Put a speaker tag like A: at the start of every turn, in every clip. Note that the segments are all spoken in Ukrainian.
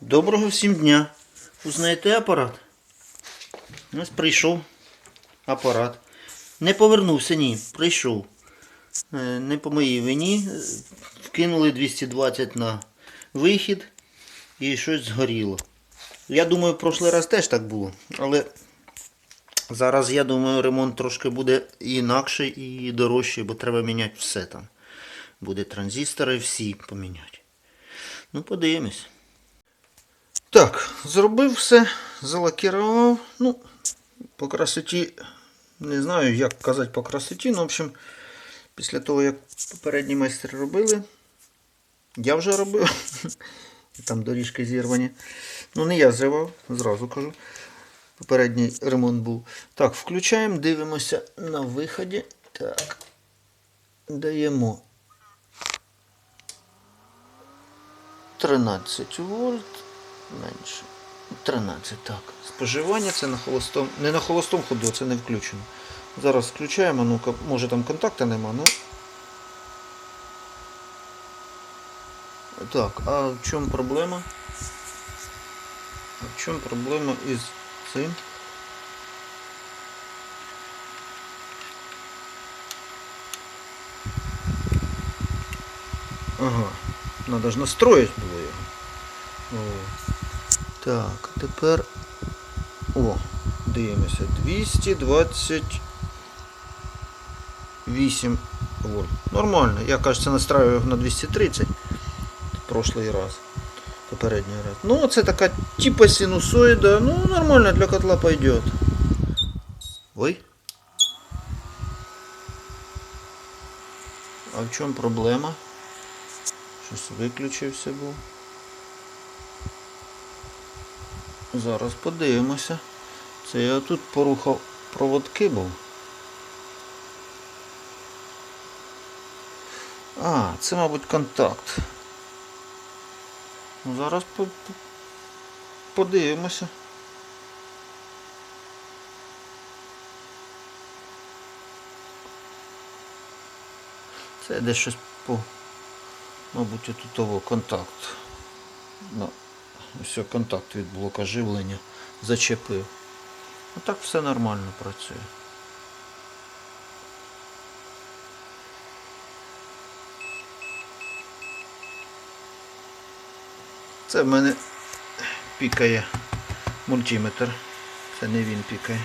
A: Доброго всім дня. Узнаєте апарат? Ось прийшов апарат. Не повернувся, ні. Прийшов. Е, Не по моїй вині. Вкинули 220 на вихід і щось згоріло. Я думаю, в прошлий раз теж так було. Але зараз, я думаю, ремонт трошки буде інакший, і дорожчий, бо треба міняти все там. Буде транзистори всі поміняти. Ну, подивимось. Так, зробив все, залакірував. Ну, по красоті, не знаю, як казати по красоті, ну, в общем, після того, як попередні майстри робили, я вже робив. Там доріжки зірвані. Ну, не я зривав, зразу кажу. Попередній ремонт був. Так, включаємо, дивимося на виході. Так. Даємо 13 вольт. Менше. 13, так. Споживання це на холостому. Не на холостому ходу, це не включено. Зараз включаємо, ну-ка, може там контакта нема, ну. Так, а в чому проблема? А в чому проблема із цим? Ага, надо ж настроїть було його. О. Так, тепер. О, дивимося. 228 вольт. Нормально. Я, кажется, настраював на 230 в прошлый раз. Попередній раз. Ну, це така типа синусоїда. Ну, нормально для котла пойдет. Ой. А в чому проблема? Щось виключився був. Зараз подивимося. Це я тут порухав проводки був. А, це, мабуть, контакт. Ну, зараз по- по- подивимося. Це десь щось по. Мабуть, тут того контакт. Все, контакт від блока живлення зачепив. А так все нормально працює. Це в мене пікає мультиметр. Це не він пікає.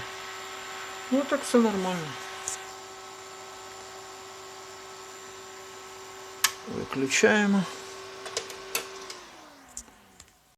A: Ну так все нормально. Виключаємо.